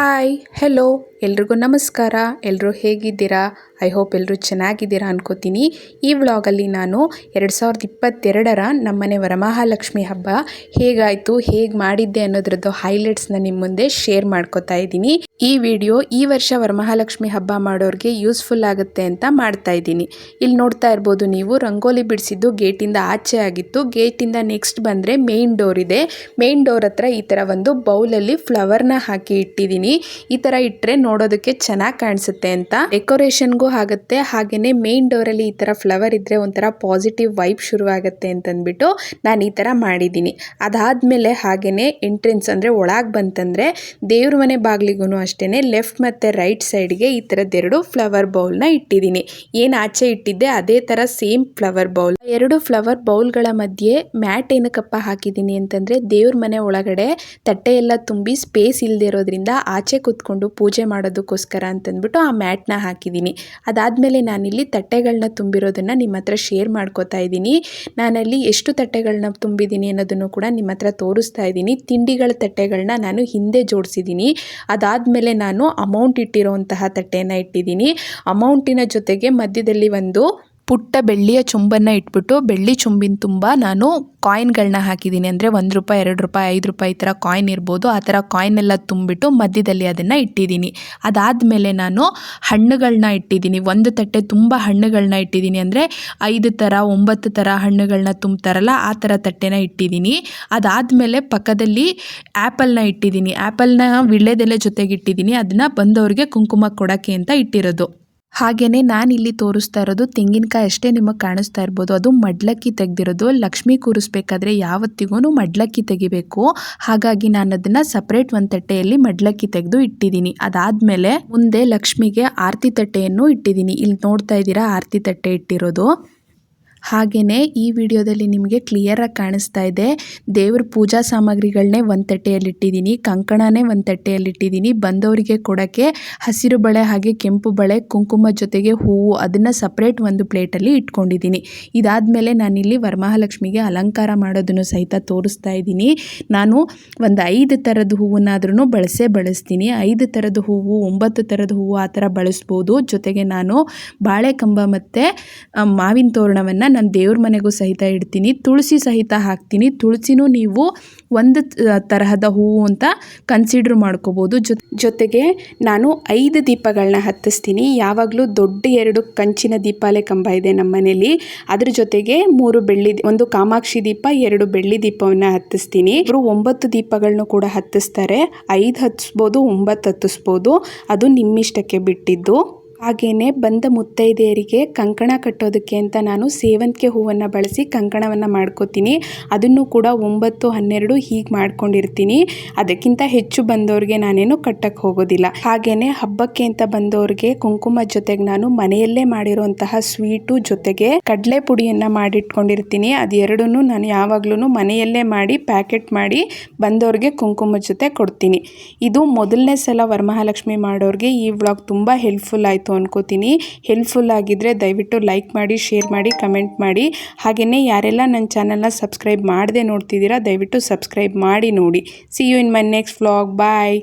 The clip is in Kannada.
ಹಾಯ್ ಹೆಲೋ ಎಲ್ರಿಗೂ ನಮಸ್ಕಾರ. ಎಲ್ಲರೂ ಹೇಗಿದ್ದೀರಾ? ಐ ಹೋಪ್ ಎಲ್ಲರೂ ಚೆನ್ನಾಗಿದ್ದೀರಾ ಅನ್ಕೋತೀನಿ. ಈ ವ್ಲಾಗಲ್ಲಿ ನಾನು ಎರಡು ಸಾವಿರದ ಇಪ್ಪತ್ತೆರಡರ ನಮ್ಮನೆ ವರಮಹಾಲಕ್ಷ್ಮಿ ಹಬ್ಬ ಹೇಗಾಯಿತು, ಹೇಗೆ ಮಾಡಿದ್ದೆ ಅನ್ನೋದ್ರದ್ದು ಹೈಲೈಟ್ಸ್ನ ನಿಮ್ಮ ಮುಂದೆ ಶೇರ್ ಮಾಡ್ಕೋತಾ ಇದ್ದೀನಿ. ಈ ವಿಡಿಯೋ ಈ ವರ್ಷ ವರಮಹಾಲಕ್ಷ್ಮಿ ಹಬ್ಬ ಮಾಡೋರಿಗೆ ಯೂಸ್ಫುಲ್ ಆಗುತ್ತೆ ಅಂತ ಮಾಡ್ತಾ ಇದ್ದೀನಿ. ಇಲ್ಲಿ ನೋಡ್ತಾ ಇರ್ಬೋದು ನೀವು, ರಂಗೋಲಿ ಬಿಡಿಸಿದ್ದು ಗೇಟಿಂದ ಆಚೆ ಆಗಿತ್ತು. ಗೇಟಿಂದ ನೆಕ್ಸ್ಟ್ ಬಂದರೆ ಮೇನ್ ಡೋರ್ ಇದೆ. ಮೇನ್ ಡೋರ್ ಹತ್ರ ಈ ಥರ ಒಂದು ಬೌಲಲ್ಲಿ ಫ್ಲವರ್ನ ಹಾಕಿ ಇಟ್ಟಿದ್ದೀನಿ. ಈ ತರ ಇಟ್ಟರೆ ನೋಡೋದಕ್ಕೆ ಚೆನ್ನಾಗಿ ಕಾಣಿಸುತ್ತೆ ಅಂತ. ಡೆಕೋರೇಷನ್ಗೂ ಆಗುತ್ತೆ. ಹಾಗೆಯೇ ಮೇನ್ ಡೋರಲ್ಲಿ ಈ ಥರ ಫ್ಲವರ್ ಇದ್ದರೆ ಒಂಥರ ಪಾಸಿಟಿವ್ ವೈಬ್ ಶುರುವಾಗುತ್ತೆ ಅಂತಂದ್ಬಿಟ್ಟು ನಾನು ಈ ಥರ ಮಾಡಿದ್ದೀನಿ. ಅದಾದಮೇಲೆ ಹಾಗೆಯೇ ಎಂಟ್ರೆನ್ಸ್ ಅಂದರೆ ಒಳಗೆ ಬಂತಂದರೆ ದೇವ್ರ ಮನೆ ಬಾಗಿಲಿಗೂ ಅಷ್ಟೇ ಲೆಫ್ಟ್ ಮತ್ತು ರೈಟ್ ಸೈಡ್ಗೆ ಈ ಥರದ್ದೆರಡು ಫ್ಲವರ್ ಬೌಲ್ನ ಇಟ್ಟಿದ್ದೀನಿ. ಏನು ಆಚೆ ಇಟ್ಟಿದ್ದೆ ಅದೇ ಥರ ಸೇಮ್ ಫ್ಲವರ್ ಬೌಲ್. ಎರಡು ಫ್ಲವರ್ ಬೌಲ್ಗಳ ಮಧ್ಯೆ ಮ್ಯಾಟ್ ಏನಕ್ಕಪ್ಪ ಹಾಕಿದ್ದೀನಿ ಅಂತಂದರೆ ದೇವ್ರ ಮನೆ ಒಳಗಡೆ ತಟ್ಟೆ ಎಲ್ಲ ತುಂಬಿ ಸ್ಪೇಸ್ ಇಲ್ಲದೆ ಇರೋದ್ರಿಂದ ಆಚೆ ಕೂತ್ಕೊಂಡು ಪೂಜೆ ಮಾಡೋದಕ್ಕೋಸ್ಕರ ಅಂತಂದ್ಬಿಟ್ಟು ಆ ಮ್ಯಾಟ್ನ ಹಾಕಿದ್ದೀನಿ. ಅದಾದಮೇಲೆ ನಾನಿಲ್ಲಿ ತಟ್ಟೆಗಳನ್ನ ತುಂಬಿರೋದನ್ನು ನಿಮ್ಮ ಹತ್ರ ಶೇರ್ ಮಾಡ್ಕೋತಾ ಇದ್ದೀನಿ. ನಾನಲ್ಲಿ ಎಷ್ಟು ತಟ್ಟೆಗಳನ್ನ ತುಂಬಿದ್ದೀನಿ ಅನ್ನೋದನ್ನು ಕೂಡ ನಿಮ್ಮ ಹತ್ರ ತೋರಿಸ್ತಾ ಇದ್ದೀನಿ. ತಿಂಡಿಗಳ ತಟ್ಟೆಗಳನ್ನ ನಾನು ಹಿಂದೆ ಜೋಡಿಸಿದ್ದೀನಿ. ಅದಾದಮೇಲೆ ನಾನು ಅಮೌಂಟ್ ಇಟ್ಟಿರೋವಂತಹ ತಟ್ಟೆಯನ್ನು ಇಟ್ಟಿದ್ದೀನಿ. ಅಮೌಂಟಿನ ಜೊತೆಗೆ ಮಧ್ಯದಲ್ಲಿ ಒಂದು ಪುಟ್ಟ ಬೆಳ್ಳಿಯ ಚುಂಬನ್ನ ಇಟ್ಬಿಟ್ಟು ಬೆಳ್ಳಿ ಚುಂಬಿನ ತುಂಬ ನಾನು ಕಾಯಿನ್ಗಳನ್ನ ಹಾಕಿದ್ದೀನಿ. ಅಂದರೆ ಒಂದು ರೂಪಾಯಿ, ಎರಡು ರೂಪಾಯಿ, ಐದು ರೂಪಾಯಿ ಈ ಥರ ಕಾಯಿನ್ ಇರ್ಬೋದು. ಆ ಥರ ಕಾಯಿನ್ ಎಲ್ಲ ತುಂಬಿಟ್ಟು ಮಧ್ಯದಲ್ಲಿ ಅದನ್ನು ಇಟ್ಟಿದ್ದೀನಿ. ಅದಾದಮೇಲೆ ನಾನು ಹಣ್ಣುಗಳನ್ನ ಇಟ್ಟಿದ್ದೀನಿ. ಒಂದು ತಟ್ಟೆ ತುಂಬ ಹಣ್ಣುಗಳನ್ನ ಇಟ್ಟಿದ್ದೀನಿ. ಅಂದರೆ ಐದು ಥರ, ಒಂಬತ್ತು ಥರ ಹಣ್ಣುಗಳನ್ನ ತುಂಬ್ತಾರಲ್ಲ ಆ ಥರ ತಟ್ಟೆನ ಇಟ್ಟಿದ್ದೀನಿ. ಅದಾದಮೇಲೆ ಪಕ್ಕದಲ್ಲಿ ಆ್ಯಪಲ್ನ ಇಟ್ಟಿದ್ದೀನಿ. ಆ್ಯಪಲ್ನ ವಿಳ್ಳೆದೆಲೆ ಜೊತೆಗೆ ಇಟ್ಟಿದ್ದೀನಿ ಅದನ್ನು ಬಂದವರಿಗೆ ಕುಂಕುಮ ಕೊಡೋಕ್ಕೆ ಅಂತ ಇಟ್ಟಿರೋದು. ಹಾಗೆಯೇ ಇಲ್ಲಿ ತೋರಿಸ್ತಾ ಇರೋದು ತೆಂಗಿನಕಾಯಿ ಅಷ್ಟೇ ನಿಮಗೆ ಕಾಣಿಸ್ತಾ ಇರ್ಬೋದು. ಅದು ಮಡ್ಲಕ್ಕಿ ತೆಗೆದಿರೋದು. ಲಕ್ಷ್ಮಿ ಕೂರಿಸ್ಬೇಕಾದ್ರೆ ಯಾವತ್ತಿಗೂ ಮಡ್ಲಕ್ಕಿ ತೆಗಿಬೇಕು. ಹಾಗಾಗಿ ನಾನು ಅದನ್ನು ಸಪ್ರೇಟ್ ಒಂದು ತಟ್ಟೆಯಲ್ಲಿ ಮಡ್ಲಕ್ಕಿ ತೆಗೆದು ಇಟ್ಟಿದ್ದೀನಿ. ಅದಾದಮೇಲೆ ಮುಂದೆ ಲಕ್ಷ್ಮಿಗೆ ಆರತಿ ತಟ್ಟೆಯನ್ನು ಇಟ್ಟಿದ್ದೀನಿ. ಇಲ್ಲಿ ನೋಡ್ತಾ ಇದ್ದೀರಾ ಆರತಿ ತಟ್ಟೆ ಇಟ್ಟಿರೋದು. ಹಾಗೆಯೇ ಈ ವಿಡಿಯೋದಲ್ಲಿ ನಿಮಗೆ ಕ್ಲಿಯರಾಗಿ ಕಾಣಿಸ್ತಾ ಇದೆ. ದೇವ್ರ ಪೂಜಾ ಸಾಮಗ್ರಿಗಳನ್ನೇ ಒಂದು ತಟ್ಟೆಯಲ್ಲಿ ಇಟ್ಟಿದ್ದೀನಿ ಕಂಕಣನೇ ಒಂದು ತಟ್ಟೆಯಲ್ಲಿ ಇಟ್ಟಿದ್ದೀನಿ ಬಂದವರಿಗೆ ಕೊಡೋಕ್ಕೆ ಹಸಿರು ಬಳೆ ಹಾಗೆ ಕೆಂಪು ಬಳೆ, ಕುಂಕುಮ ಜೊತೆಗೆ ಹೂವು ಅದನ್ನು ಸಪ್ರೇಟ್ ಒಂದು ಪ್ಲೇಟಲ್ಲಿ ಇಟ್ಕೊಂಡಿದ್ದೀನಿ. ಇದಾದಮೇಲೆ ನಾನಿಲ್ಲಿ ವರಮಹಾಲಕ್ಷ್ಮಿಗೆ ಅಲಂಕಾರ ಮಾಡೋದನ್ನು ಸಹಿತ ತೋರಿಸ್ತಾ ಇದ್ದೀನಿ. ನಾನು ಒಂದು ಐದು ಥರದ ಹೂವನ್ನಾದ್ರೂ ಬಳಸೇ ಬಳಸ್ತೀನಿ. ಐದು ಥರದ ಹೂವು, ಒಂಬತ್ತು ಥರದ ಹೂವು ಆ ಥರ ಬಳಸ್ಬೋದು. ಜೊತೆಗೆ ನಾನು ಬಾಳೆಕಂಬ ಮತ್ತು ಮಾವಿನ ತೋರಣವನ್ನು ನಾನು ದೇವ್ರ ಮನೆಗೂ ಸಹಿತ ಇಡ್ತೀನಿ, ತುಳಸಿ ಸಹಿತ ಹಾಕ್ತೀನಿ, ತುಳಸಿನೂ ನೀವು ಒಂದು ತರಹದ ಹೂವು ಅಂತ ಕನ್ಸಿಡ್ರ್ ಮಾಡ್ಕೋಬೋದು. ಜೊತೆಗೆ ನಾನು ಐದು ದೀಪಗಳನ್ನ ಹತ್ತಿಸ್ತೀನಿ. ಯಾವಾಗಲೂ ದೊಡ್ಡ ಎರಡು ಕಂಚಿನ ದೀಪಾಲೆ ಕಂಬ ಇದೆ ನಮ್ಮ ಮನೇಲಿ. ಅದ್ರ ಜೊತೆಗೆ ಮೂರು ಬೆಳ್ಳಿ ಒಂದು ಕಾಮಾಕ್ಷಿ ದೀಪ, ಎರಡು ಬೆಳ್ಳಿ ದೀಪವನ್ನು ಹತ್ತಿಸ್ತೀನಿ. ಇವರು ಒಂಬತ್ತು ದೀಪಗಳನ್ನು ಕೂಡ ಹತ್ತಿಸ್ತಾರೆ. ಐದು ಹತ್ತಿಸ್ಬೋದು ಒಂಬತ್ತು ಹತ್ತಿಸ್ಬೋದು. ಅದು ನಿಮ್ಮಿಷ್ಟಕ್ಕೆ ಬಿಟ್ಟಿದ್ದು. ಹಾಗೆಯೇ ಬಂದ ಮುತ್ತೈದೆಯರಿಗೆ ಕಂಕಣ ಕಟ್ಟೋದಕ್ಕೆ ಅಂತ ನಾನು ಸೇವಂತಿಗೆ ಹೂವನ್ನು ಬಳಸಿ ಕಂಕಣವನ್ನು ಮಾಡ್ಕೋತೀನಿ. ಅದನ್ನು ಕೂಡ ಒಂಬತ್ತು, ಹನ್ನೆರಡು ಹೀಗೆ ಮಾಡ್ಕೊಂಡಿರ್ತೀನಿ. ಅದಕ್ಕಿಂತ ಹೆಚ್ಚು ಬಂದವ್ರಿಗೆ ನಾನೇನು ಕಟ್ಟಕ್ಕೆ ಹೋಗೋದಿಲ್ಲ. ಹಾಗೆಯೇ ಹಬ್ಬಕ್ಕೆ ಅಂತ ಬಂದವ್ರಿಗೆ ಕುಂಕುಮ ಜೊತೆಗೆ ನಾನು ಮನೆಯಲ್ಲೇ ಮಾಡಿರುವಂತಹ ಸ್ವೀಟು ಜೊತೆಗೆ ಕಡಲೆ ಪುಡಿಯನ್ನು ಮಾಡಿಟ್ಕೊಂಡಿರ್ತೀನಿ. ಅದೆರಡನ್ನೂ ನಾನು ಯಾವಾಗ್ಲೂ ಮನೆಯಲ್ಲೇ ಮಾಡಿ, ಪ್ಯಾಕೆಟ್ ಮಾಡಿ ಬಂದವ್ರಿಗೆ ಕುಂಕುಮ ಜೊತೆ ಕೊಡ್ತೀನಿ. ಇದು ಮೊದಲನೇ ಸಲ ವರಮಹಾಲಕ್ಷ್ಮಿ ಮಾಡೋರಿಗೆ ಈ ವ್ಲಾಗ್ ತುಂಬ ಹೆಲ್ಪ್ಫುಲ್ ಆಯಿತು. ಅನ್ಕೋತೀನಿ. ಹೆಲ್ಪ್ಫುಲ್ ಆಗಿದ್ದರೆ ದಯವಿಟ್ಟು ಲೈಕ್ ಮಾಡಿ ಶೇರ್ ಮಾಡಿ ಕಮೆಂಟ್ ಮಾಡಿ. ಹಾಗೆಯೇ ಯಾರೆಲ್ಲ ನನ್ನ ಚಾನಲ್ನ ಸಬ್ಸ್ಕ್ರೈಬ್ ಮಾಡದೆ ನೋಡ್ತಿದ್ದೀರಾ, ದಯವಿಟ್ಟು ಸಬ್ಸ್ಕ್ರೈಬ್ ಮಾಡಿ ನೋಡಿ. See you in my next vlog bye